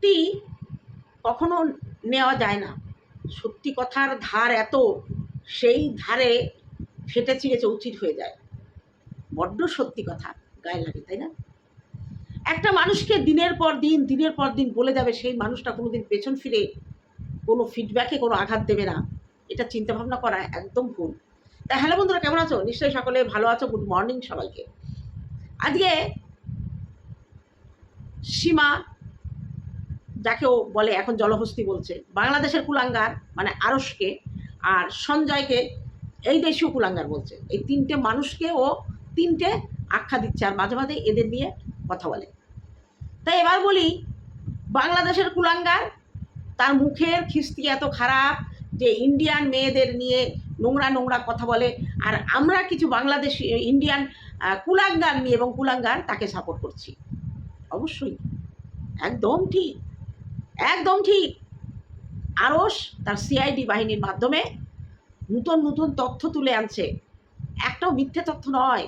সত্যি কখনো নেওয়া যায় না। সত্যি কথার ধার এত, সেই ধারে ফেটে ছিঁড়ে চৌচির হয়ে যায়। বড্ড সত্যি কথা, গায়ে লাগে, তাই না? একটা মানুষকে দিনের পর দিন, দিনের পর দিন বলে যাবে সেই মানুষটা কোনোদিন পেছন ফিরে কোনো ফিডব্যাকে কোনো আঘাত দেবে না। এটা চিন্তা ভাবনা করা একদম ভুল। তা হ্যালো বন্ধুরা, কেমন আছো? নিশ্চয়ই সকলে ভালো আছো। গুড মর্নিং সবাইকে। আজকে সীমা যাকেও বলে এখন জলহস্তি বলছে, বাংলাদেশের কুলাঙ্গার মানে আরসকে, আর সঞ্জয়কে এই দেশীয় কুলাঙ্গার বলছে। এই তিনটে মানুষকে ও তিনটে আখ্যা দিচ্ছে আর মাঝে মাঝে এদের নিয়ে কথা বলে। তাই এবার বলি, বাংলাদেশের কুলাঙ্গার, তার মুখের খিস্তি এত খারাপ যে ইন্ডিয়ান মেয়েদের নিয়ে নোংরা নোংরা কথা বলে, আর আমরা কিছু বাংলাদেশি, ইন্ডিয়ান কুলাঙ্গার নিয়ে এবং কুলাঙ্গার তাকে সাপোর্ট করছি। অবশ্যই। একদম ঠিক। একদম ঠিক। আরস তার সিআইডি বাহিনীর মাধ্যমে নতুন নতুন তথ্য তুলে আনছে। একটাও মিথ্যে তথ্য নয়।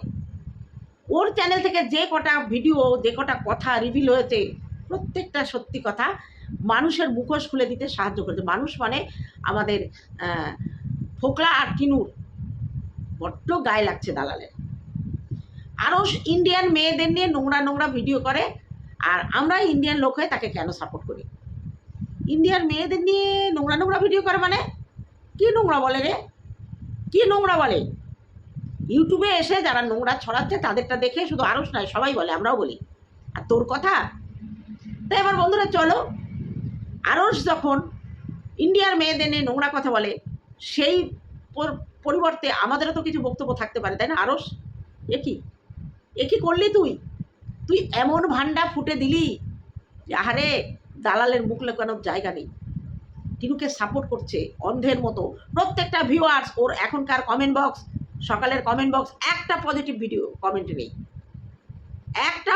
ওর চ্যানেল থেকে যে কটা ভিডিও যে কটা কথা রিভিল হয়েছে, প্রত্যেকটা সত্যি কথা মানুষের মুখোশ খুলে দিতে সাহায্য করেছে। মানুষ মানে আমাদের ফোকলা আর কিনুর। বড্ড গায়ে লাগছে দালালের। আরও ইন্ডিয়ান মেয়েদের নিয়ে নোংরা নোংরা ভিডিও করে, আর আমরা ইন্ডিয়ান লোক হয়ে তাকে কেন সাপোর্ট করি? ইন্ডিয়ান মেয়েদের নিয়ে নোংরা নোংরা ভিডিও করে মানে? কি নোংরা বলে রে? কি নোংরা বলে? ইউটিউবে এসে যারা নোংরা ছড়াচ্ছে, তাদেরটা দেখে শুধু আরস নয়, সবাই বলে, আমরাও বলি। আর তোর কথা? তাই আমার বন্ধুরা চলো, আরস যখন ইন্ডিয়ার মেয়েদের নিয়ে নোংরা কথা বলে, সেই পরিবর্তে আমাদেরও তো কিছু বক্তব্য থাকতে পারে, তাই না, আরস? এ কি? এ কি করলি তুই? তুই এমন ভান্ডা ফুটে দিলি আহারে দালালের মুখ লেখানোর জায়গা নেই। টিনুকে সাপোর্ট করছে অন্ধের মতো। প্রত্যেকটা ভিউয়ার্স ওর এখনকার কমেন্ট বক্স সকালের কমেন্ট বক্স একটা পজিটিভ ভিডিও কমেন্ট নেই। একটা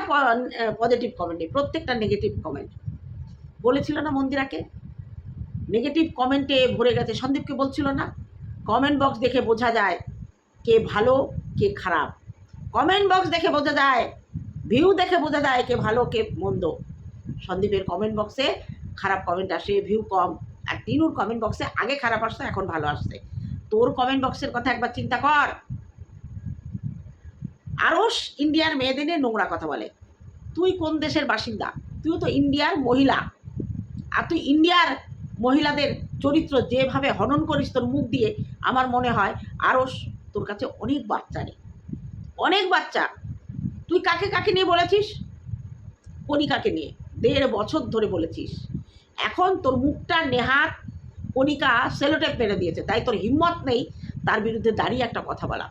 পজিটিভ কমেন্ট নেই, প্রত্যেকটা নেগেটিভ কমেন্ট বলেছিল না মন্দিরাকে? নেগেটিভ কমেন্টে ভরে গেছে। সন্দীপকে বলছিল না? কমেন্ট বক্স দেখে বোঝা যায় কে ভালো, কে খারাপ। কমেন্ট বক্স দেখে বোঝা যায় ভিউ দেখে বোঝা যায় কে ভালো, কে মন্দ। সন্দীপের কমেন্ট বক্সে খারাপ কমেন্ট আসে ভিউ কম। আর তিনুর কমেন্ট বক্সে আগে খারাপ আসছে এখন ভালো আসছে। তোর কমেন্ট বক্সের কথা একবার চিন্তা কর। আরস ইন্ডিয়ার মেয়েদের নিয়ে নোংরা কথা বলে। তুই কোন দেশের বাসিন্দা? তুইও তো ইন্ডিয়ার মহিলা। আর তুই ইন্ডিয়ার মহিলাদের চরিত্র যেভাবে হনন করিস তোর মুখ দিয়ে, আমার মনে হয় আরস তোর কাছে অনেক বাচ্চা নেই। অনেক বাচ্চা। তুই কাকে কাকে নিয়ে বলেছিস? কণিকাকে নিয়ে? দেড় বছর ধরে বলেছিস। এখন তোর মুখটা নেহাত কণিকা সেলোটেপ মেরে দিয়েছে, তাই তোর হিম্মত নেই তার বিরুদ্ধে দাঁড়িয়ে একটা কথা বলা।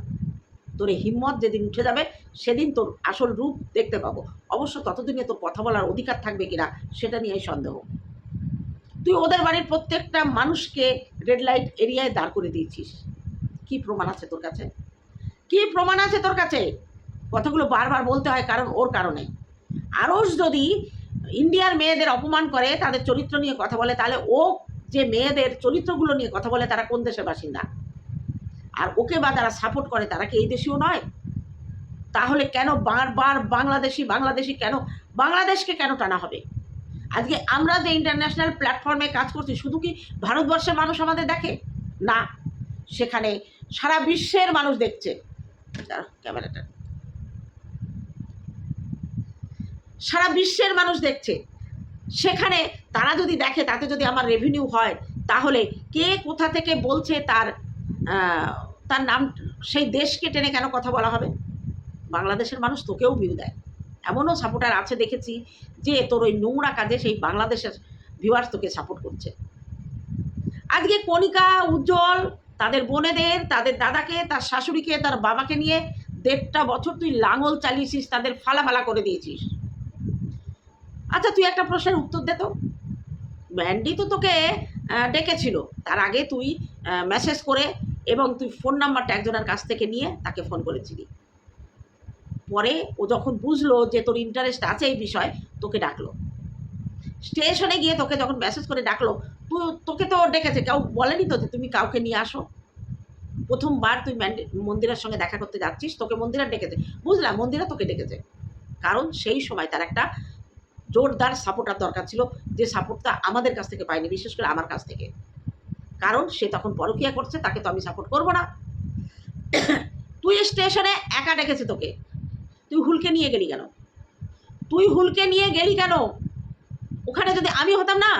তোর এই হিম্মত যেদিন উঠে যাবে, সেদিন তোর আসল রূপ দেখতে পাবো। অবশ্য ততদিনে তোর কথা বলার অধিকার থাকবে কিনা, সেটা নিয়ে সন্দেহ। তুই ওদের বাড়ির প্রত্যেকটা মানুষকে রেড লাইট এরিয়ায় দাঁড় করে দিয়েছিস। কি প্রমাণ আছে তোর কাছে? কি প্রমাণ আছে তোর কাছে? কথাগুলো বারবার বলতে হয় কারণ ওর কারণে। আরস যদি ইন্ডিয়ার মেয়েদের অপমান করে, তাদের চরিত্র নিয়ে কথা বলে, তাহলে ও যে মেয়েদের চরিত্রগুলো নিয়ে কথা বলে, তারা কোন দেশের বাসিন্দা? আর ওকে বা যারা সাপোর্ট করে, তারা কি এই দেশীয় নয়? তাহলে কেন বারবার বাংলাদেশি বাংলাদেশি কেন, বাংলাদেশকে কেন টানা হবে? আজকে আমরা যে ইন্টারন্যাশনাল প্ল্যাটফর্মে কাজ করছি, শুধু কি ভারতবর্ষের মানুষ আমাদের দেখে? না। সেখানে সারা বিশ্বের মানুষ দেখছে। ক্যামেরাটা। সারা বিশ্বের মানুষ দেখছে। সেখানে তারা যদি দেখে, তাতে যদি আমার রেভিনিউ হয়, তাহলে কে কোথা থেকে বলছে তার তার নাম, সেই দেশকে টেনে কেন কথা বলা হবে? বাংলাদেশের মানুষ তোকেও ভিউ দেয়। এমনও সাপোর্টার আছে দেখেছি যে, তোর ওই নোংরা কাজে সেই বাংলাদেশের ভিউয়ার্স তোকে সাপোর্ট করছে। আজকে কণিকা, উজ্জ্বল, তাদের বোনেদের, তাদের দাদাকে, তার শাশুড়িকে, তার বাবাকে নিয়ে দেড়টা বছর তুই লাঙল চালিয়েছিস, তাদের ফালা ফালা করে দিয়েছিস। আচ্ছা তুই একটা প্রশ্নের উত্তর দে তো। ম্যান্ডি তো তোকে ডেকেছিল। তার আগে তুই মেসেজ করে এবং তুই ফোন নাম্বারটা একজনের কাছ থেকে নিয়ে তাকে ফোন করেছিলি। পরে ও যখন বুঝলো যে তোর ইন্টারেস্ট আছে এই বিষয়, তোকে ডাকলো। স্টেশনে গিয়ে তোকে যখন মেসেজ করে ডাকলো তুই তোকে তো ডেকেছে। কেউ বলেনি তো যে তুমি কাউকে নিয়ে আসো? প্রথমবার তুই ম্যান্ডে- মন্দিরের সঙ্গে দেখা করতে যাচ্ছিস, তোকে মন্দিরা ডেকেছে। বুঝলাম, মন্দিরা তোকে ডেকেছে। কারণ সেই সময় তার একটা জোরদার সাপোর্টার দরকার ছিল যে সাপোর্টটা আমাদের কাছ থেকে পাইনি বিশেষ করে আমার কাছ থেকে। কারণ সে তখন পরকিয়া করছে, তাকে তো আমি সাপোর্ট করব না। তুই স্টেশনে একা ডেকেছে তোকে। তুই হুলকে নিয়ে গেলি কেন? তুই হুলকে নিয়ে গেলি কেন? ওখানে যদি আমি হতাম না,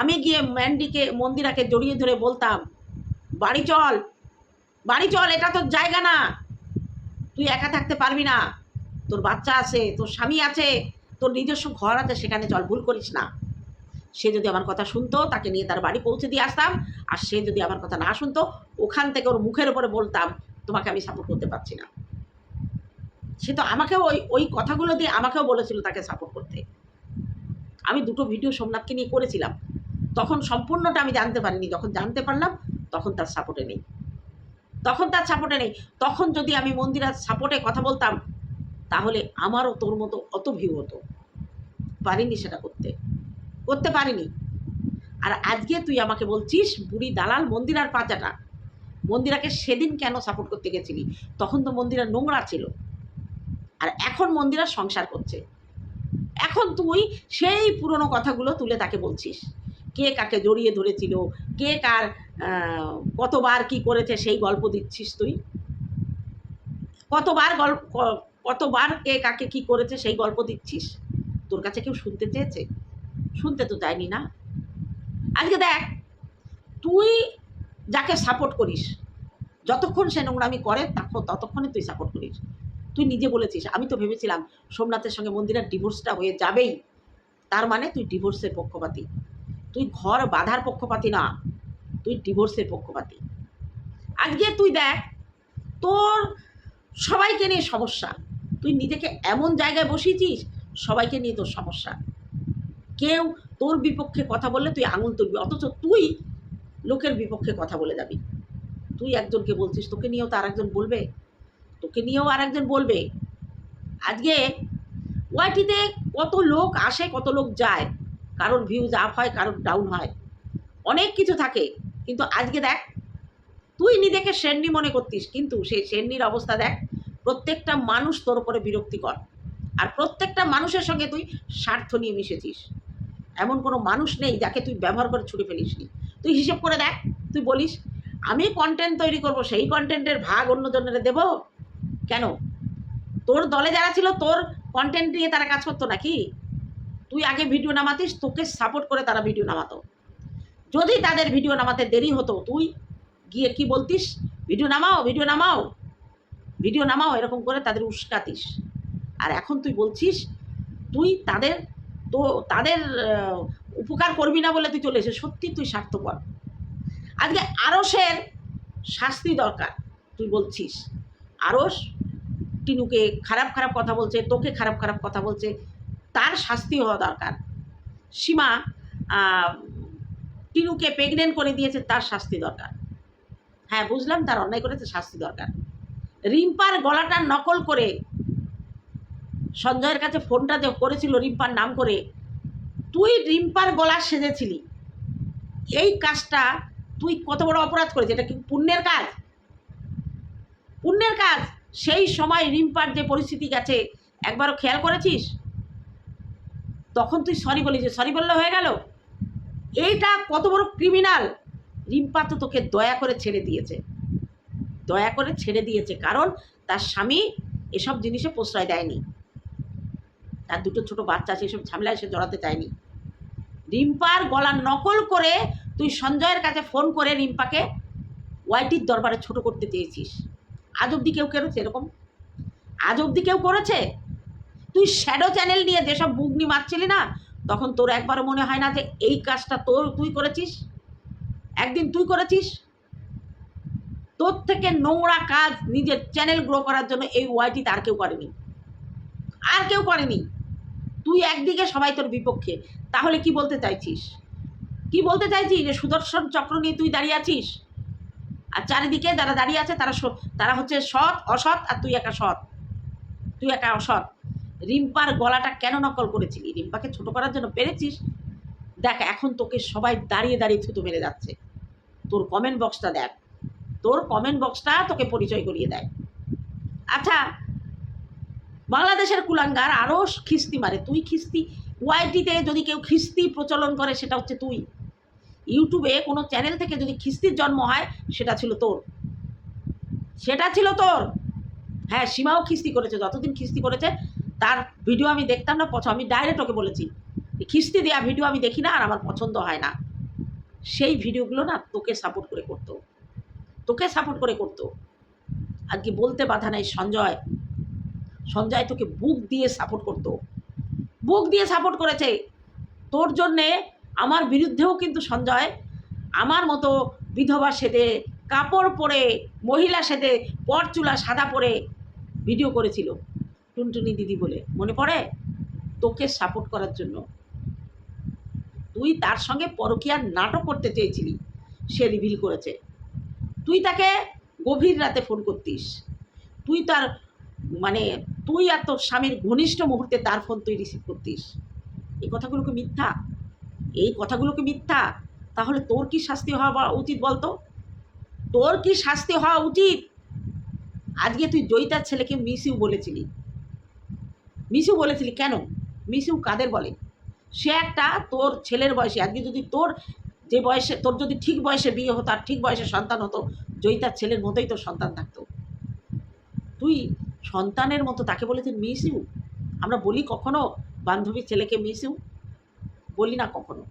আমি গিয়ে ম্যান্ডিকে, মন্দিরাকে জড়িয়ে ধরে বলতাম, বাড়ি চল বাড়ি চল, এটা তোর জায়গা না। তুই একা থাকতে পারবি না। তোর বাচ্চা আছে, তোর স্বামী আছে তোর নিজস্ব ঘর আছে, সেখানে চল, ভুল করিস না। সে যদি আমার কথা শুনতো, তাকে নিয়ে তার বাড়ি পৌঁছে দিয়ে আসতাম। আর সে যদি আমার কথা না শুনতো, ওখান থেকে ওর মুখের উপরে বলতাম, তোমাকে আমি সাপোর্ট করতে পারছি না। সে তো আমাকেও ওই ওই কথাগুলো দিয়ে আমাকেও বলেছিল তাকে সাপোর্ট করতে। আমি দুটো ভিডিও সোমনাথকে নিয়ে করেছিলাম। তখন সম্পূর্ণটা আমি জানতে পারিনি। যখন জানতে পারলাম, তখন তার সাপোর্টে নেই। তখন তার সাপোর্টে নেই। তখন যদি আমি মন্দিরার সাপোর্টে কথা বলতাম তাহলে আমারও তোর মতো অত ভিউ হতো। পারিনি সেটা করতে। করতে পারিনি। আর আজকে তুই আমাকে বলছিস, বুড়ি দালাল মন্দিরার পাচাটা। মন্দিরাকে সেদিন কেন সাপোর্ট করতে গেছিলি? তখন তো মন্দিরা নোংরা ছিল। আর এখন মন্দিরা সংসার করছে। এখন তুই সেই পুরনো কথাগুলো তুলে তাকে বলছিস। কে কাকে জড়িয়ে ধরেছিল? কে কার কতবার কি করেছে সেই গল্প দিচ্ছিস তুই? কতবার গল্প কতবার কে কাকে কি করেছে সেই গল্প দিচ্ছিস? তোর কাছে কেউ শুনতে চেয়েছে? শুনতে তো চায়নি না। আজকে দেখ, তুই যাকে সাপোর্ট করিস, যতক্ষণ সে নোংরামি করে তখন ততক্ষণে তুই সাপোর্ট করিস। তুই নিজে বলেছিস, আমি তো ভেবেছিলাম সোমনাথের সঙ্গে মন্দিরের ডিভোর্সটা হয়ে যাবেই। তার মানে তুই ডিভোর্সের পক্ষপাতী। তুই ঘর বাঁধার পক্ষপাতী না, তুই ডিভোর্সের পক্ষপাতী। আজকে তুই দেখ, তোর সবাইকে নিয়ে সমস্যা। তুই নিজেকে এমন জায়গায় বসিয়েছিস, সবাইকে নিয়ে তোর সমস্যা। কেউ তোর বিপক্ষে কথা বললে তুই আঙুল তুলবি, অথচ তুই লোকের বিপক্ষে কথা বলে যাবি। তুই একজনকে বলছিস, তোকে নিয়েও তো আরেকজন বলবে। তোকে নিয়েও আরেকজন বলবে। আজকে ওয়াইটিতে কত লোক আসে, কত লোক যায়। কারোর ভিউজ আপ হয়, কারোর ডাউন হয়। অনেক কিছু থাকে। কিন্তু আজকে দেখ, তুই নিজেকে শেরনি মনে করতিস, কিন্তু সেই শেরনির অবস্থা দেখ। প্রত্যেকটা মানুষ তোর উপরে বিরক্তিকর। আর প্রত্যেকটা মানুষের সঙ্গে তুই স্বার্থ নিয়ে মিশেছিস। এমন কোনো মানুষ নেই যাকে তুই ব্যবহার করে ছুটে ফেলিসনি। তুই হিসেব করে দেখ, তুই বলিস, আমি কন্টেন্ট তৈরি করব, সেই কন্টেন্টের ভাগ অন্যজনের দেব? কেন? তোর দলে যারা ছিল, তোর কন্টেন্ট নিয়ে তারা কাজ করতো নাকি? তুই আগে ভিডিও নামাতিস, তোকে সাপোর্ট করে তারা ভিডিও নামাতো। যদি তাদের ভিডিও নামাতে দেরি হতো, তুই গিয়ে কি বলতিস? ভিডিও নামাও ভিডিও নামাও। ভিডিও নামাও, এরকম করে তাদের উস্কাতিস। আর এখন তুই বলছিস, তুই তাদের, তো তাদের উপকার করবি না বলে তুই চলে এসে সত্যি তুই স্বার্থপর। আজকে আরসের শাস্তি দরকার, তুই বলছিস। আরস টিনুকে খারাপ খারাপ কথা বলছে, তোকে খারাপ খারাপ কথা বলছে, তার শাস্তি হওয়া দরকার। সীমা টিনুকে প্রেগনেন্ট করে দিয়েছে, তার শাস্তি দরকার। হ্যাঁ বুঝলাম, তার অন্যায় করেছে, শাস্তি দরকার। রিম্পার গলাটা নকল করে সঞ্জয়ের কাছে ফোনটা যে করেছিল রিম্পার নাম করে, তুই রিম্পার গলা সেজেছিলি। এই কাজটা তুই কত বড় অপরাধ করেছিস? এটা কি পুণ্যের কাজ? পুণ্যের কাজ? সেই সময় রিম্পার যে পরিস্থিতি গেছে, একবারও খেয়াল করেছিস? তখন তুই সরি বলি যে সরি বললে হয়ে গেল? এইটা কত বড় ক্রিমিনাল রিম্পা তো তোকে দয়া করে ছেড়ে দিয়েছে। দয়া করে ছেড়ে দিয়েছে, কারণ তার স্বামী এসব জিনিসে প্রশ্রয় দেয়নি। তার দুটো ছোট বাচ্চা আছে, এসব ঝামেলায় সে জড়াতে চায়নি। রিম্পার গলা নকল করে তুই সঞ্জয়ের কাছে ফোন করে রিম্পাকে ওয়াইটির দরবারে ছোট করতে চেয়েছিস। আজ অবধি কেউ করেছে এরকম? আজ অবধি কেউ করেছে? তুই শ্যাডো চ্যানেল নিয়ে যেসব বুগনি মারছিলি না, তখন তোর একবারও মনে হয় না যে এই কাজটা তোর, তুই করেছিস? একদিন তুই করেছিস? তোর থেকে নোংরা কাজ নিজের চ্যানেল গ্রো করার জন্য এই ওয়াইটি আর কেউ করেনি। আর কেউ করেনি। তুই একদিকে, সবাই তোর বিপক্ষে। তাহলে কি বলতে চাইছিস? কি বলতে চাইছিস? যে সুদর্শন চক্র নিয়ে তুই দাঁড়িয়ে আছিস? আর চারিদিকে যারা দাঁড়িয়ে আছে, তারা তারা হচ্ছে সৎ, অসৎ, আর তুই একা সৎ। তুই একা অসৎ। রিম্পার গলাটা কেন নকল করেছিলি? রিম্পাকে ছোট করার জন্য পেরেছিস? দেখ, এখন তোকে সবাই দাঁড়িয়ে দাঁড়িয়ে থুতু মেরে যাচ্ছে। তোর কমেন্ট বক্সটা দেখ। তোর কমেন্ট বক্সটা তোকে পরিচয় করিয়ে দেয়। আচ্ছা বাংলাদেশের কুলাঙ্গার আরও খিস্তি মারে। তুই খিস্তি ওয়াইটিতে যদি কেউ খিস্তি প্রচলন করে, সেটা হচ্ছে তুই। ইউটিউবে কোনো চ্যানেল থেকে যদি খিস্তির জন্ম হয়, সেটা ছিল তোর। সেটা ছিল তোর। হ্যাঁ সীমাও খিস্তি করেছে। যতদিন খিস্তি করেছে, তার ভিডিও আমি দেখতাম না পছন্দ আমি ডাইরেক্ট ওকে বলেছি খিস্তি দেওয়া ভিডিও আমি দেখি না, আর আমার পছন্দ হয় না। সেই ভিডিওগুলো না তোকে সাপোর্ট করে করতো। তোকে সাপোর্ট করে করতো। আজকে বলতে বাধা নাই, সঞ্জয়। সঞ্জয় তোকে বুক দিয়ে সাপোর্ট করতো। বুক দিয়ে সাপোর্ট করেছে। তোর জন্যে আমার বিরুদ্ধেও কিন্তু সঞ্জয় আমার মতো বিধবা সেদে, কাপড় পরে, মহিলা সেদে পরচুলা সাদা পরে ভিডিও করেছিল। টুনটুনি দিদি বলে, মনে পড়ে? তোকে সাপোর্ট করার জন্য। তুই তার সঙ্গে পরকীয়ার নাটক করতে চেয়েছিলি, সে রিভিল করেছে। তুই তাকে গভীর রাতে ফোন করতিস। তুই তার মানে তুই আর তোর স্বামীর ঘনিষ্ঠ মুহূর্তে তার ফোন তুই রিসিভ করতিস। এই কথাগুলোকে মিথ্যা? এই কথাগুলোকে মিথ্যা? তাহলে তোর কি শাস্তি হওয়া উচিত বলতো? তোর কি শাস্তি হওয়া উচিত? আজকে তুই জয়িতার ছেলেকে মিসিউ বলেছিলি। মিসিউ বলেছিলি কেন? মিসিউ কাদের বলে? সে একটা তোর ছেলের বয়সে। আজকে যদি তোর যে বয়সে, তোর যদি ঠিক বয়সে বিয়ে হতো, আর ঠিক বয়সে সন্তান হতো, জয়িতার ছেলের মতোই তোর সন্তান থাকতো। তুই সন্তানের মতো তাকে বলেছেন মিস ইউ? আমরা বলি কখনো, বান্ধবীর ছেলেকে, মিস ইউ? বলি না কখনো।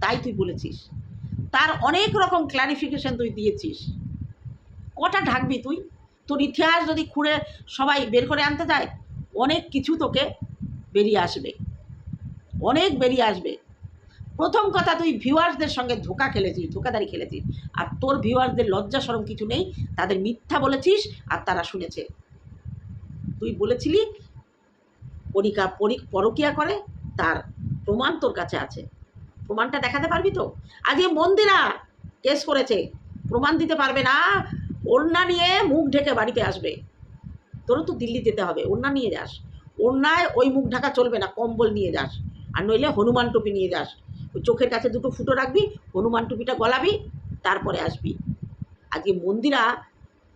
তাই তুই বলেছিস। তার অনেক রকম ক্লারিফিকেশন তুই দিয়েছিস। কটা ঢাকবি তুই? তোর ইতিহাস যদি খুঁড়ে সবাই বের করে আনতে যায় অনেক কিছু তোকে বেরিয়ে আসবে। অনেক বেরিয়ে আসবে। প্রথম কথা তুই ভিউয়ার্সদের সঙ্গে ধোকা খেলেছিস, ধোকাদারি খেলেছিস। আর তোর ভিউয়ার্সদের লজ্জা সরম কিছু নেই, তাদের মিথ্যা বলেছিস আর তারা শুনেছে। তুই বলেছিলি, পরিকা পরি, পরকিয়া করে, তার প্রমাণ তোর কাছে আছে। প্রমাণটা দেখাতে পারবি তো? আজকে মন্দিরা কেস করেছে, প্রমাণ দিতে পারবে না, ওড়না নিয়ে মুখ ঢেকে বাড়িতে আসবে। তোরও তো দিল্লি যেতে হবে, ওড়না নিয়ে যাস। ওড়নায় ওই মুখ ঢাকা চলবে না, কম্বল নিয়ে যাস। আর নইলে হনুমান টুপি নিয়ে যাস। চোখের কাছে দুটো ফুটো রাখবি, হনুমান টুপিটা গলাবি, তারপরে আসবি। আজকে মন্দিরা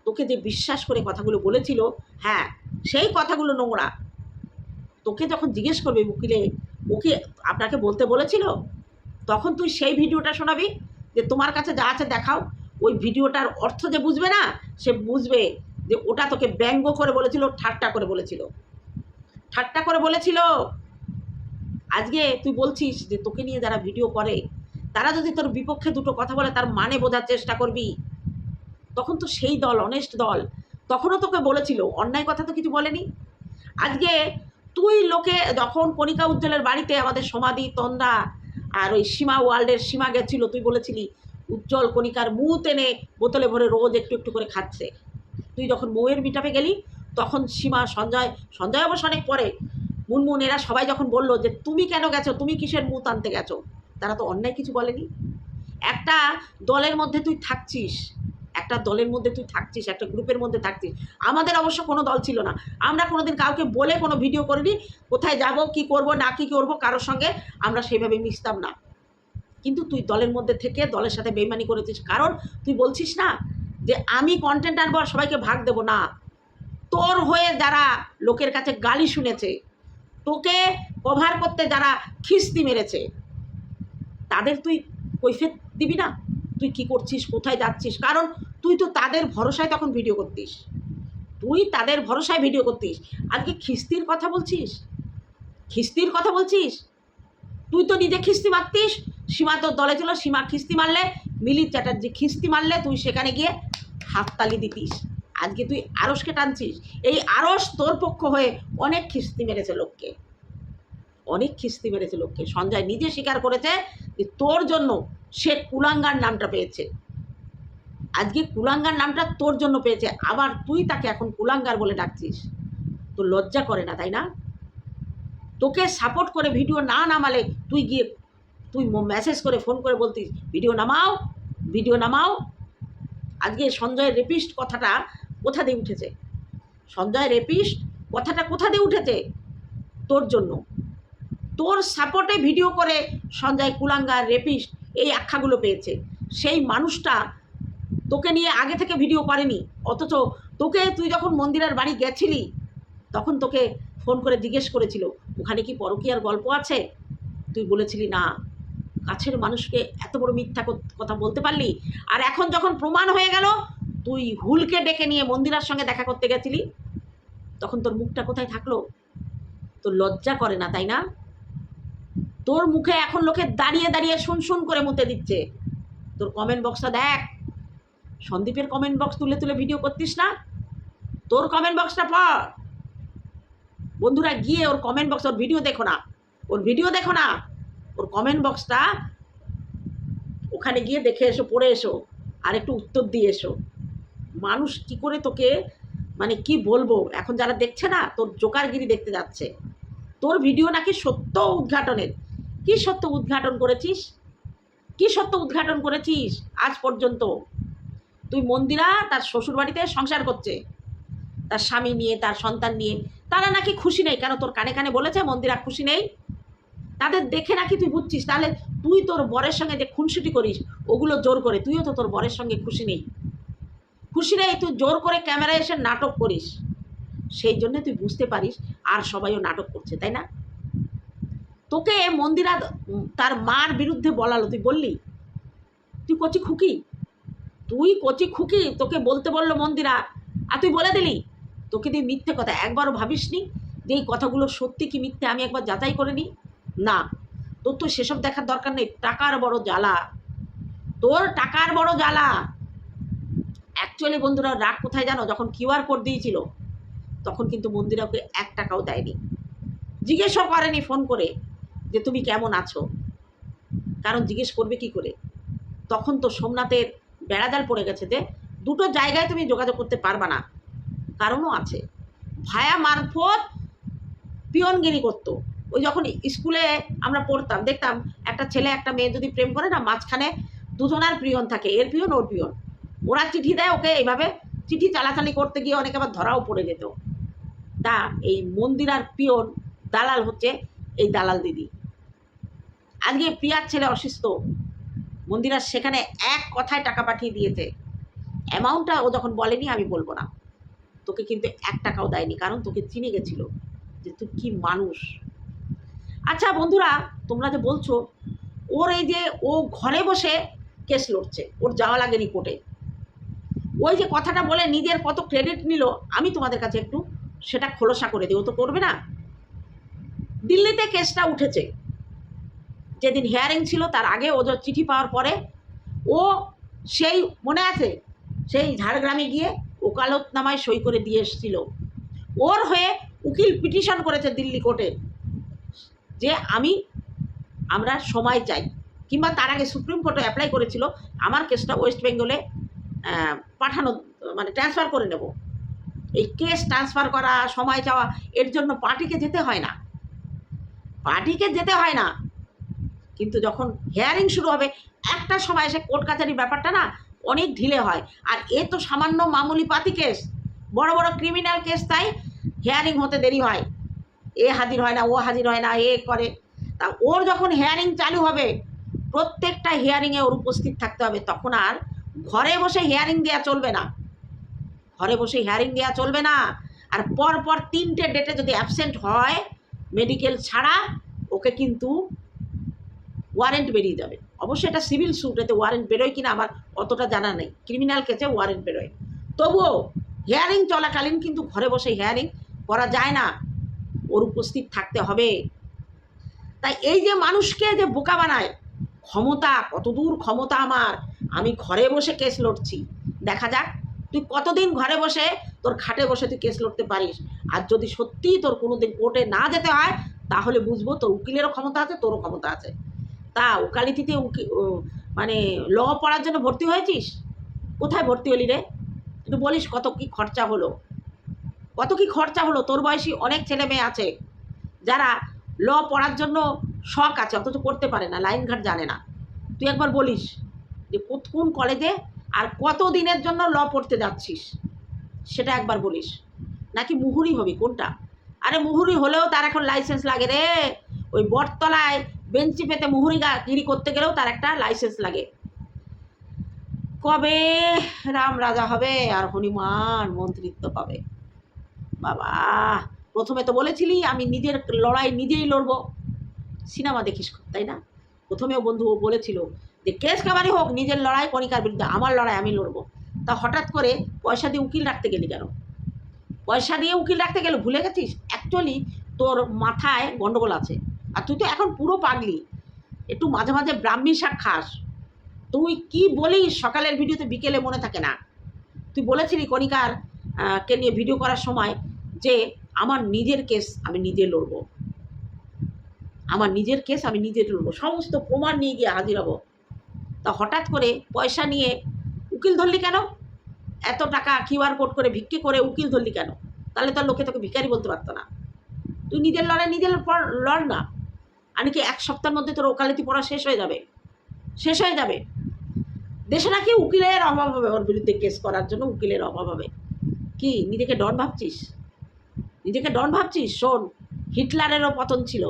তোকে যে বিশ্বাস করে কথাগুলো বলেছিল হ্যাঁ সেই কথাগুলো নোংরা। তোকে যখন জিজ্ঞেস করবে উকিলে, ওকে আপনাকে বলতে বলেছিল? তখন তুই সেই ভিডিওটা শোনাবি, যে তোমার কাছে যা আছে দেখাও। ওই ভিডিওটার অর্থ যে বুঝবে না, সে বুঝবে যে ওটা তোকে ব্যঙ্গ করে বলেছিল, ঠাট্টা করে বলেছিল। ঠাট্টা করে বলেছিল আজকে তুই বলছিস যে তোকে নিয়ে যারা ভিডিও করে, তারা যদি তোর বিপক্ষে দুটো কথা বলে, তার মানে বোঝার চেষ্টা করবি। তখন তো সেই দল অনেস্ট দল, তখনও তোকে বলেছিল, অন্যায় কথা তো কিছু বলেনি। আজকে তুই লোকে যখন কণিকা উজ্জ্বলের বাড়িতে আমাদের সমাধি তন্দা আর ওই সীমা ওয়ার্ল্ডের সীমা গেছিল, তুই বলেছিলি, উজ্জ্বল কণিকার মুখ এনে বোতলে ভরে রোজ একটু একটু করে খাচ্ছে। তুই যখন বউয়ের মিটাপে গেলি, তখন সীমা সঞ্জয় সঞ্জয় অবশ্য অনেক পরে মুনমুন, এরা সবাই যখন বলল যে, তুমি কেন গেছো? তুমি কিসের মুখ আনতে গেছো? তারা তো অন্যায় কিছু বলেনি। একটা দলের মধ্যে তুই থাকছিস, একটা দলের মধ্যে তুই থাকছিস, একটা গ্রুপের মধ্যে থাকছিস। আমাদের অবশ্য কোনো দল ছিল না। আমরা কোনোদিন কাউকে বলে কোনো ভিডিও করিনি, কোথায় যাব, কি করব, না কি করব, কারোর সঙ্গে আমরা সেভাবে মিশতাম না। কিন্তু তুই দলের মধ্যে থেকে দলের সাথে বেইমানি করেছিস। কারণ তুই বলছিস না যে, আমি কন্টেন্ট আনব আর সবাইকে ভাগ দেবো। না। তোর হয়ে যারা লোকের কাছে গালি শুনেছে তোকে কভার করতে যারা খিস্তি মেরেছে, তাদের তুই কৈফেত দিবি না? তুই কি করছিস? কোথায় যাচ্ছিস? কারণ তুই তো তাদের ভরসায় তখন ভিডিও করতিস। তুই তাদের ভরসায় ভিডিও করতিস। আজকে খিস্তির কথা বলছিস? খিস্তির কথা বলছিস? তুই তো নিজে খিস্তি মারতিস। সীমা তোর দলে ছিল, সীমা খিস্তি মারলে, মিলির চ্যাটার্জি খিস্তি মারলে তুই সেখানে গিয়ে হাততালি দিতিস। আজকে তুই আরসকে টানছিস। এই আরস তোর পক্ষ হয়ে অনেক খিস্তি মেরেছে লোককে। অনেক খিস্তি মেরেছে লোককে। সঞ্জয় নিজে স্বীকার করেছে যে তোর জন্য সে কুলাঙ্গার নামটা পেয়েছে। আজকে কুলাঙ্গার নামটা তোর জন্য পেয়েছে। আবার তুই তাকে এখন কুলাঙ্গার বলে ডাকছিস। তোর লজ্জা করে না, তাই না? তোকে সাপোর্ট করে ভিডিও না নামালে তুই গিয়ে তুই মেসেজ করে ফোন করে বলতিস ভিডিও নামাও ভিডিও নামাও। আজকে সঞ্জয় রেপিস্ট কথাটা কোথা দিয়ে উঠেছে? সঞ্জয় রেপিস্ট, কথাটা কোথা দিয়ে উঠেছে? তোর জন্য। তোর সাপোর্টে ভিডিও করে সঞ্জয় কুলাঙ্গার রেপিস্ট এই আখ্যাগুলো পেয়েছে। সেই মানুষটা তোকে নিয়ে আগে থেকে ভিডিও করেনি, অথচ তোকে তুই যখন মন্দিরের বাড়ি গেছিলি, তখন তোকে ফোন করে জিজ্ঞেস করেছিল, ওখানে কি পরকীয়ার গল্প আছে? তুই বলেছিলি, না। কাছের মানুষকে এত বড় মিথ্যা কথা বলতে পারলি? আর এখন যখন প্রমাণ হয়ে গেল তুই হুলকে ডেকে নিয়ে মন্দিরার সঙ্গে দেখা করতে গেছিলি? তখন তোর মুখটা কোথায় থাকল? তোর লজ্জা করে না, তাই না? তোর মুখে এখন লোকে দাঁড়িয়ে দাঁড়িয়ে শুন শুন করে মুতে দিচ্ছে। তোর কমেন্ট বক্সটা দেখ। সন্দীপের কমেন্ট বক্স তুলে তুলে ভিডিও করতিস না? তোর কমেন্ট বক্সটা পড়। বন্ধুরা, গিয়ে ওর কমেন্ট বক্স ওর ভিডিও দেখো না। ওর ভিডিও দেখো না। ওর কমেন্ট বক্সটা ওখানে গিয়ে দেখে এসো, পড়ে এসো। আর একটু উত্তর দিয়ে এসো। মানুষ কি করে তোকে মানে কি বলব? এখন যারা দেখছে না, তোর জোকারগিরি দেখতে যাচ্ছে। তোর ভিডিও নাকি সত্য উদ্ঘাটনের। কি সত্য উদ্ঘাটন করেছিস? কি সত্য উদ্ঘাটন করেছিস আজ পর্যন্ত? তুই মন্দিরা তার শ্বশুরবাড়িতে সংসার করছে। তার স্বামী নিয়ে, তার সন্তান নিয়ে। তারা নাকি খুশি নেই। কেন তোর কানে কানে বলেছে মন্দিরা খুশি নেই? তাদের দেখে নাকি তুই বুঝছিস? তাহলে তুই তোর বরের সঙ্গে যে খুনসুটি করিস, ওগুলো জোর করে। তুইও তো তোর বরের সঙ্গে খুশি নেই। খুশি নেই তুই জোর করে ক্যামেরায় এসে নাটক করিস। সেই জন্যে তুই বুঝতে পারিস আর সবাইও নাটক করছে, তাই না? তোকে মন্দিরা তার মার বিরুদ্ধে বলালো, তুই বললি? তুই কচি খুকি? তুই কচি খুকি? তোকে বলতে বলল মন্দিরা। আর তুই বলে দিলি? তোকে তুই মিথ্যে কথা একবারও ভাবিস নি যে এই কথাগুলো সত্যি কি মিথ্যে আমি একবার যাচাই করে নিই? না, তোর তো সেসব দেখার দরকার নেই। টাকার বড় জ্বালা। তোর টাকার বড় জ্বালা। অ্যাকচুয়ালি বন্ধুরা, রাগ কোথায় জানো? যখন কিউআর কোড দিয়েছিল, তখন কিন্তু মন্দিরা ওকে এক টাকাও দেয়নি। জিজ্ঞেসও করেনি ফোন করে যে তুমি কেমন আছো? কারণ জিজ্ঞেস করবে কি করে? তখন তো সোমনাথের বেড়াজাল পড়ে গেছে যে দুটো জায়গায় তুমি যোগাযোগ করতে পারবা না। কারণও আছে। ভায়া মারফত পিয়নগিরি করতো। ওই যখন স্কুলে আমরা পড়তাম, দেখতাম একটা ছেলে, একটা মেয়ে যদি প্রেম করে না, মাঝখানে দুজনার পিয়ন থাকে, এর পিয়ন, ওর পিয়ন। ওরা চিঠি দেয় ওকে এইভাবে। চিঠি চালাচালি করতে গিয়ে অনেকে আবার ধরাও পড়ে যেত। তা এই মন্দিরার পিয়ন, দালাল হচ্ছে এই দালাল দিদি। আজকে প্রিয়ার ছেলে অসুস্থ। মন্দিরার সেখানে এক কথায় টাকা পাঠিয়ে দিয়েছে। অ্যামাউন্টটা ও যখন বলেনি আমি বলব না। তোকে কিন্তু এক টাকাও দেয়নি, কারণ তোকে চিনে গেছিল যে তুই কি মানুষ। আচ্ছা বন্ধুরা, তোমরা যে বলছো, ওর এই যে ও ঘরে বসে কেস লড়ছে, ওর যাওয়া লাগেনি কোর্টে ওই যে কথাটা বলে নিজের কত ক্রেডিট নিল, আমি তোমাদের কাছে একটু সেটা খোলসা করে দিই। ও তো করবে না। দিল্লিতে কেসটা উঠেছে। যেদিন হিয়ারিং ছিল, তার আগে ও চিঠি পাওয়ার পরে ও সেই মনে আছে? সেই ঝাড়গ্রামে গিয়ে ওকালতনামায় সই করে দিয়ে এসেছিল। ওর হয়ে উকিল পিটিশন করেছে দিল্লি কোর্টে যে আমি, আমরা সময় চাই। কিংবা তার আগে সুপ্রিম কোর্টে অ্যাপ্লাই করেছিল। আমার কেসটা ওয়েস্ট বেঙ্গলে পাঠানো মানে ট্রান্সফার করে নেব। এই কেস ট্রান্সফার করা, সময় চাওয়া, এর জন্য পার্টিকে যেতে হয় না। পার্টিকে যেতে হয় না। কিন্তু যখন হেয়ারিং শুরু হবে, একটা সময় এসে কোর্ট কাছারি ব্যাপারটা না অনেক ঢিলে হয়। আর এ তো সামান্য মামুলি পাতি কেস বড় বড় ক্রিমিনাল কেস তাই হেয়ারিং হতে দেরি হয়। এ হাজির হয় না, ও হাজির হয় না, এ করে। তা ওর যখন হেয়ারিং চালু হবে, প্রত্যেকটা হিয়ারিংয়ে ওর উপস্থিত থাকতে হবে। তখন আর ঘরে বসে হেয়ারিং দেওয়া চলবে না। ঘরে বসে হেয়ারিং দেওয়া চলবে না। আর পর পর তিনটে ডেটে যদি অ্যাবসেন্ট হয় মেডিকেল ছাড়া, ওকে কিন্তু ওয়ারেন্ট বেরিয়ে যাবে। অবশ্যই এটা সিভিল স্যুট এতে ওয়ারেন্ট বেরোয় কিনা আমার অতটা জানা নেই। ক্রিমিনাল কেসে ওয়ারেন্ট বেরোয়। তবুও হেয়ারিং চলাকালীন কিন্তু ঘরে বসে হেয়ারিং করা যায় না। ওর উপস্থিত থাকতে হবে। তাই এই যে মানুষকে যে বোকা বানায়, ক্ষমতা, কতদূর ক্ষমতা আমার? আমি ঘরে বসে কেস লড়ছি। দেখা যাক, তুই কতদিন ঘরে বসে তোর খাটে বসে তুই কেস লড়তে পারিস? আর যদি সত্যিই তোর কোনো দিন কোর্টে না যেতে হয়, তাহলে বুঝব তোর উকিলেরও ক্ষমতা আছে, তোরও ক্ষমতা আছে। তা ওকালিতিতে উকি মানে ল পড়ার জন্য ভর্তি হয়েছিস? কোথায় ভর্তি হলি রে? একটু বলিস কত কি খরচা হলো। কত কি খরচা হলো? তোর বয়সী অনেক ছেলে মেয়ে আছে, যারা ল পড়ার জন্য শখ আছে, অথচ করতে পারে না লাইন ঘাট জানে না। তুই একবার বলিস। যে কোন কলেজে আর কত দিনের জন্য ল পড়তে যাচ্ছিস? সেটা একবার বলিস। নাকি মুহুরি হবি? কোনটা? আরে মুহুরি হলেও তার এখন লাইসেন্স লাগে রে। ওই বটতলায় বেঞ্চি পেতে মুহুরি গিরি করতে গেলেও তার একটা লাইসেন্স লাগে। কবে রাম রাজা হবে আর হনুমান মন্ত্রিত্ব পাবে? বাবা, প্রথমে তো বলেছিলি আমি নিজের লড়াই নিজেই লড়বো। সিনেমা দেখিস তাই না? প্রথমেও বন্ধু ও বলেছিল যে কেস কাবারি হোক, নিজের লড়াই কণিকার বিরুদ্ধে, আমার লড়াই আমি লড়বো। তা হঠাৎ করে পয়সা দিয়ে উকিল রাখতে গেলি কেন? পয়সা দিয়ে উকিল রাখতে গেলে ভুলে গেছিস? অ্যাকচুয়ালি তোর মাথায় গন্ডগোল আছে। আর তুই তো এখন পুরো পাগলি। একটু মাঝে মাঝে ব্রাহ্মী শাক খাস। তুই কি বলিস? সকালের ভিডিওতে বিকেলে মনে থাকে না। তুই বলেছিলি কণিকার কে নিয়ে ভিডিও করার সময় যে আমার নিজের কেস আমি নিজে লড়বো। আমার নিজের কেস আমি নিজে লড়বো। সমস্ত প্রমাণ নিয়ে গিয়ে হাজির হব। তা হঠাৎ করে পয়সা নিয়ে উকিল ধরলি কেন? এত টাকা কিউআর কোড করে ভিক্ষে করে উকিল ধরলি কেন? তাহলে তো লোকে তোকে ভিখারি বলতে পারতো না। তুই নিজের লড়াই নিজের পর লড় না। আর কি এক সপ্তাহের মধ্যে তোর ওকালতি পড়া শেষ হয়ে যাবে? শেষ হয়ে যাবে। দেশে নাকি উকিলের অভাব হবে ওর বিরুদ্ধে কেস করার জন্য, উকিলের অভাব হবে। কি, নিজেকে ডন ভাবছিস? নিজেকে ডন ভাবছিস? শোন, হিটলারেরও পতন ছিল।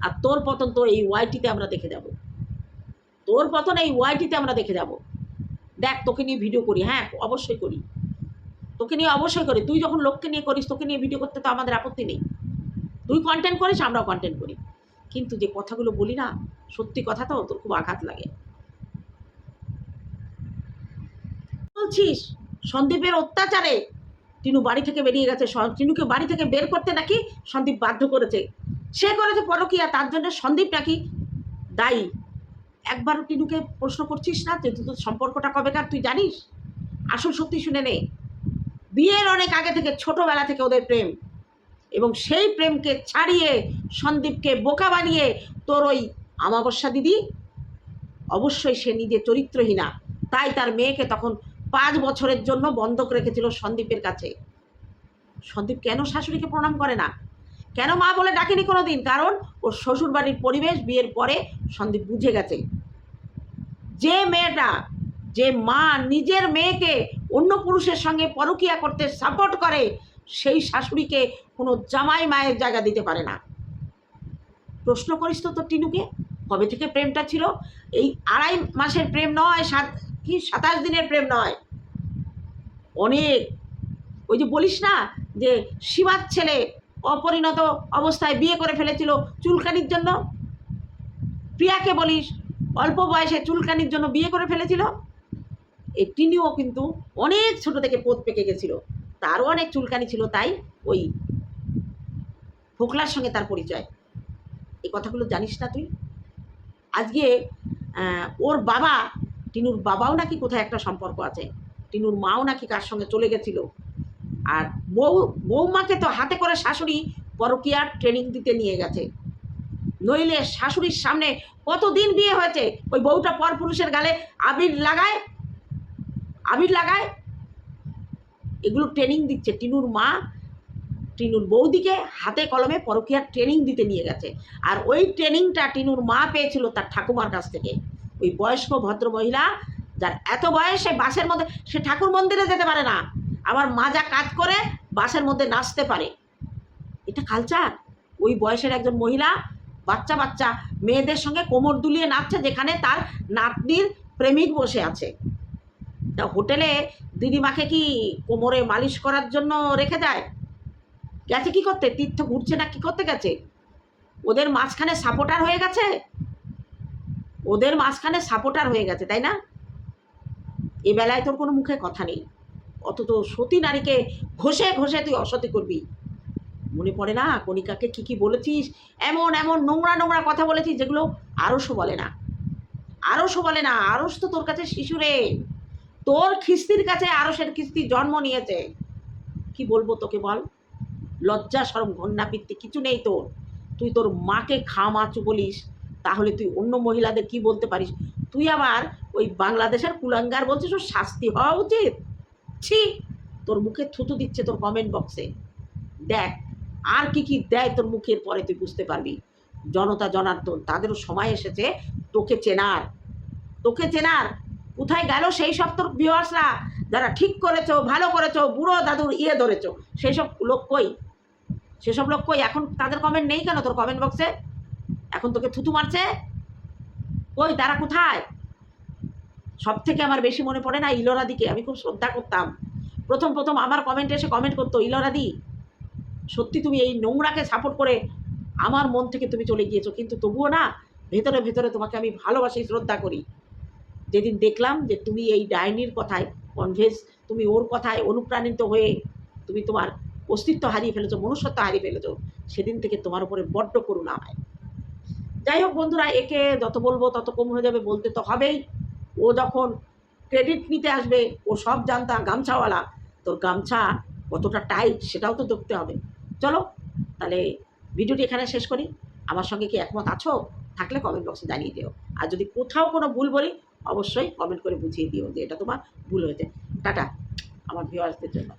আর তোর পতন তো এই ওয়াইটিতে আমরা দেখে যাব। তোর পতন এই ওয়াইটিতে আমরা দেখে যাব। দেখ, তোকে নিয়ে ভিডিও করি। হ্যাঁ অবশ্যই করি। তোকে নিয়ে অবশ্যই করি। তুই যখন লোককে নিয়ে করিস, তোকে নিয়ে ভিডিও করতে তো আমাদের আপত্তি নেই। তুই কন্টেন্ট করিস, আমরাও কন্টেন্ট করি। কিন্তু যে কথাগুলো বলি না, সত্যি কথা তো তোর খুব আঘাত লাগে। বলছিস, সন্দীপের অত্যাচারে টিনু বাড়ি থেকে বেরিয়ে গেছে। টিনুকে বাড়ি থেকে বের করতে নাকি সন্দীপ বাধ্য করেছে? সে করেছে পরকিয়া, তার জন্য সন্দীপ নাকি দায়ী। একবার টিনুকে প্রশ্ন করছিস না যে তোর সম্পর্কটা কবেকার, তুই জানিস? আসল সত্যি শুনে নে। বিয়ের অনেক আগে থেকে, ছোটবেলা থেকে ওদের প্রেম। এবং সেই প্রেমকে ছাড়িয়ে সন্দীপকে বোকা বানিয়ে তোর ওই আমাবস্যা দিদি অবশ্যই সে নিজে চরিত্রহীনা। তাই তার মেয়েকে তখন পাঁচ বছরের জন্য বন্ধক রেখেছিল সন্দীপের কাছে। সন্দীপ কেন শাশুড়িকে প্রণাম করে না? কেন মা বলে ডাকেনি কোনো দিন কারণ ওর শ্বশুরবাড়ির পরিবেশ বিয়ের পরে সন্দীপ বুঝে গেছে। যে মেয়েটা, যে মা নিজের মেয়েকে অন্য পুরুষের সঙ্গে পরকিয়া করতে সাপোর্ট করে, সেই শাশুড়িকে কোনো জামাই মায়ের জায়গা দিতে পারে না। প্রশ্ন করিস তো তোর টিনুকে, কবে থেকে প্রেমটা ছিল? এই আড়াই মাসের প্রেম নয়, সাত, কি সাতাশ দিনের প্রেম নয়। অনেক। ওই যে বলিস না যে সীমার ছেলে অপরিণত অবস্থায় বিয়ে করে ফেলেছিল চুলকানির জন্য। প্রিয়াকে বলিস, অল্প বয়সে চুলকানির জন্য বিয়ে করে ফেলেছিল। এই টিনিও কিন্তু অনেক ছোট থেকে পোত পেকে গেছিল। তারও অনেক চুলকানি ছিল, তাই ওই ফোকলার সঙ্গে তার পরিচয়। এই কথাগুলো জানিস না তুই? আজকে ওর বাবা, টিনুর বাবাও নাকি কোথায় একটা সম্পর্ক আছে? টিনুর মাও নাকি কার সঙ্গে চলে গেছিল? আর বউ বৌমাকে তো হাতে করে শাশুড়ি পরকিয়ার ট্রেনিং দিতে নিয়ে গেছে। নইলে শাশুড়ির সামনে কতদিন বিয়ে হয়েছে? ওই বউটা পর পুরুষের গালে আবির লাগায়? আবির লাগায়? এগুলো ট্রেনিং দিচ্ছে। টিনুর মা, টিনুর বৌদিকে হাতে কলমে পরকিয়ার ট্রেনিং দিতে নিয়ে গেছে। আর ওই ট্রেনিংটা টিনুর মা পেয়েছিল তার ঠাকুমার কাছ থেকে। ওই বয়স্ক ভদ্র মহিলা যার এত বয়সে বাসের মধ্যে, সে ঠাকুর মন্দিরে যেতে পারে না। আবার মাজা কাজ করে বাসের মধ্যে নাচতে পারে। এটা কালচার ওই বয়সের একজন মহিলা বাচ্চা বাচ্চা মেয়েদের সঙ্গে কোমর দুলিয়ে নাচছে যেখানে তার নাতনির প্রেমিক বসে আছে। তা হোটেলে দিদিমাকে কি কোমরে মালিশ করার জন্য রেখে দেয়? গেছে কি করতে? তীর্থ ঘুরছে না কি করতে গেছে? ওদের মাঝখানে সাপোর্টার হয়ে গেছে? ওদের মাঝখানে সাপোর্টার হয়ে গেছে, তাই না? এ বেলায় তোর কোনো মুখে কথা নেই। অত সতী নারীকে ঘষে ঘষে তুই অসতী করবি। মনে পড়ে না কণিকাকে কি কি বলেছিস? এমন এমন নোংরা নোংরা কথা বলেছিস যেগুলো আরসও বলে না। আরসও বলে না, আরস তো তোর কাছে শিশুরে। তোর খিস্তির কাছে আরসের খিস্তি জন্ম নিয়েছে। কি বলব তোকে বল? লজ্জা সরম ঘন্না, পিত্তি কিছু নেই তোর। তুই তোর মাকে খামাচু বলিস, তাহলে তুই অন্য মহিলাদের কি বলতে পারিস? তুই আবার ওই বাংলাদেশের কুলাঙ্গার বলছিস, ওর শাস্তি হওয়া উচিত? ছি, তোর মুখে থুতু দিচ্ছে তোর কমেন্ট বক্সে দেখ, আর কি কি দেয় তোর মুখের পরে তুই বুঝতে পারবি। জনতা জনার্দন, তাদেরও সময় এসেছে, তোকে চেনার। তোকে চেনার। কোথায় গেল সেই সব তোর ভিউয়ার্সরা যারা ঠিক করেছ, ভালো করেছ, বুড়ো দাদুর ইয়ে ধরেছো, সেই সব লোক কই? সেসব লোক কই? এখন তাদের কমেন্ট নেই কেন তোর কমেন্ট বক্সে এখন তোকে থুতু মারছে? কই, তারা কোথায়? সব থেকে আমার বেশি মনে পড়ে না ইলোরাদিকে, আমি খুব শ্রদ্ধা করতাম। প্রথম প্রথম আমার কমেন্টে এসে কমেন্ট করতো, ইলোরাদি, সত্যি তুমি এই নোংরাকে সাপোর্ট করে আমার মন থেকে তুমি চলে গিয়েছো, কিন্তু তবুও না, ভেতরে ভেতরে তোমাকে আমি ভালোবাসি, শ্রদ্ধা করি। যেদিন দেখলাম যে তুমি এই ডাইনির কথায় কনভেন্স তুমি ওর কথায় অনুপ্রাণিত হয়ে তুমি তোমার অস্তিত্ব হারিয়ে ফেলেছো, মনুষ্যত্ব হারিয়ে ফেলেছো, সেদিন থেকে তোমার উপরে বড্ড করুণা হয়। যাই হোক বন্ধুরা, একে যত বলব তত কম হয়ে যাবে, বলতে তো হবেই। ও যখন ক্রেডিট নিতে আসবে, ও সব জানতা গামছাওয়ালা। তোর গামছা কতটা টাইট সেটাও তো দেখতে হবে। চলো, তাহলে ভিডিওটি এখানে শেষ করি। আমার সঙ্গে কি একমত আছো? থাকলে কমেন্ট বক্সে জানিয়ে দিও। আর যদি কোথাও কোনো ভুল বলি, অবশ্যই কমেন্ট করে বুঝিয়ে দিও যে এটা তোমার ভুল হয়েছে। টাটা, আমার ভিউয়ার্সদের জন্য।